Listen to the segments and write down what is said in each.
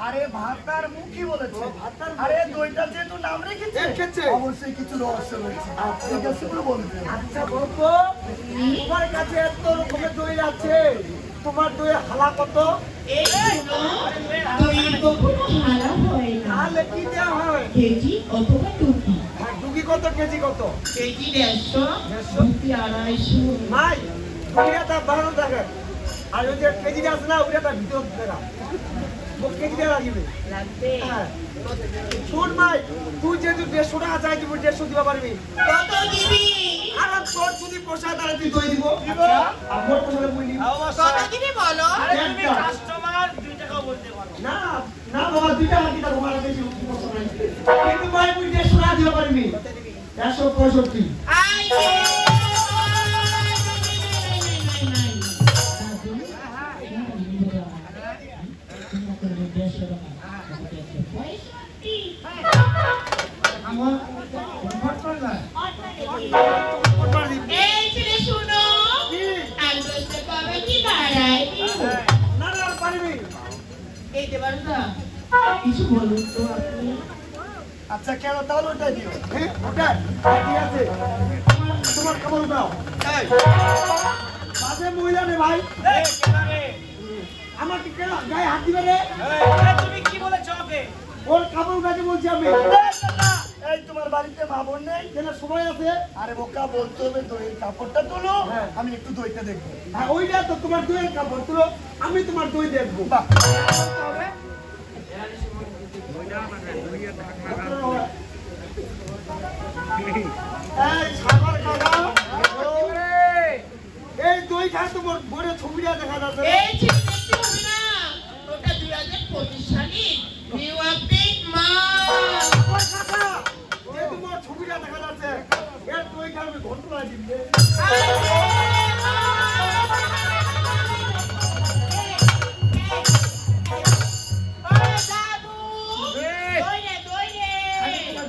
আরে ভাতার মুখী বলেছে আরে দইটা যেহেতু নাম রেখেছে রেখেছে। অবশ্যই কিছু রহস্য রয়েছে বলবে আচ্ছা বলতো তোমার কাছে এত রকমের দই আছে তোমার দুই হালা কত? হয় তাহলে কি দেওয়া হয়? কেজি অথবা টুকি আর ডুগি কত? কেজি কত? কেজি দেড়শো? টুকি আড়াইশো। নাই থাকে আর ওই যে কেজিটা আছে না ওইটা তার ভিতর দেখা হ্যাঁ। শোন ভাই তুই যেহেতু দেড়শো টাকা চাই দিব দেড়শো দিবা পারবি। কত দিবি? আর তোর যদি পোষায় তাহলে তুই দই দিব। দিব। আর পোষালে মুই নিব। কত দিবি বলো? তুমি কাস্টমার দুই টাকাও বলতে পারো। না না বাবা কিন্তু ভাই তুই দেড়শো টাকা দিতে পারবি। একশো পঁয়ষট্টি। আই কিছু বলুন তো আপনি। আচ্ছা কেন? তাহলে ওটাই দিও। হ্যাঁ ওটা ঠিক আছে। তোমার খবর দাও। এই, মাঝে মহিলা রে ভাই? আমাকে কেন গায়ে হাত দিবে রে? তুমি কি বলেছ ওকে? ওর কাপড় কাছে বলছি আমি। এই, তোমার বাড়িতে মা বোন নেই কেন সময় আছে। আরে বোকা বলতে হবে দইয়ের কাপড়টা তোলো হ্যাঁ। আমি একটু দইটা দেখব। হ্যাঁ ওইটা তো তোমার দইয়ের কাপড় তুলো আমি তোমার দই দেখব। বাহ। এই দই খায় তোমার বোনের ছবিটা দেখা যাচ্ছে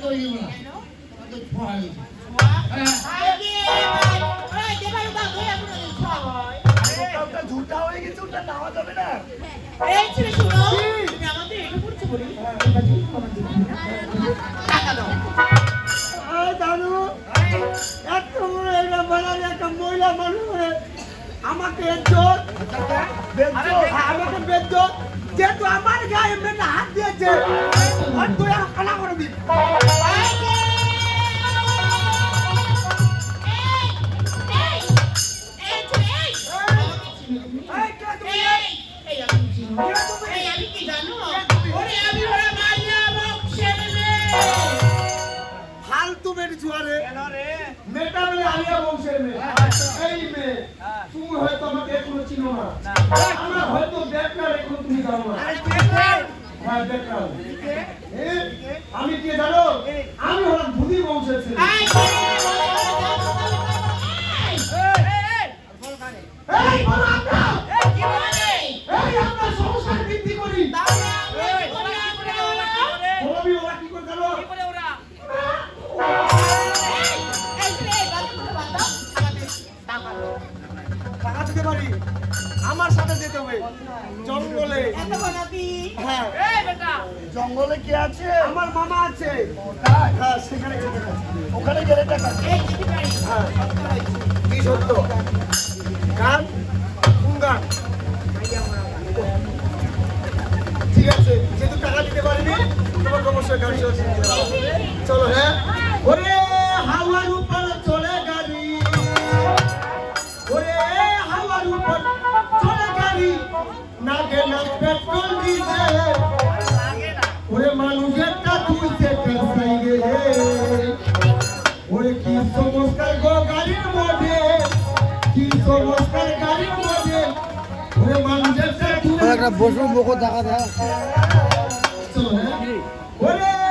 দই খায় একটা মহিলা আমাকে হ্যাঁ, আমাকে বেজ্জত যেহেতু আমার গায়ে মেয়েটা হাত দিয়েছে তুই আর খানা করে দিবি বেটি ছুয়ারে মেয়েটা বলে আলিয়া বংশের মেয়ে। এই মেয়ে তুমি হয়তো আমাকে এখনও চিনো না। আমরা হয়তো বেকার এখনও তুমি জানো না? হ্যাঁ আমি কে জানো? আমি হলাম ভুদি বংশের ছেলে। এই বলো। টাকা আমার সাথে যেতে হবে। জঙ্গলে। হ্যাঁ। জঙ্গলে কে আছে? আমার মামা আছে। হ্যাঁ সেখানে ওখানে গেলে টাকা হ্যাঁ কি সত্য? গান? কোন গান? ঠিক আছে যেহেতু টাকা দিতে পারিনি তোমাকে অবশ্যই গান শোনা নাগে না পেট্রোল ডিজেল ওরে মানুষেরটা তুলতে কাসাই রে ওরে কি সংস্কার গো গাড়ির মধ্যে কি সংস্কার গাড়ির মধ্যে ওরে মানুষেরটা তুলতে একটা বসুন বকো দেখা দেখা চলো হ্যাঁ ওরে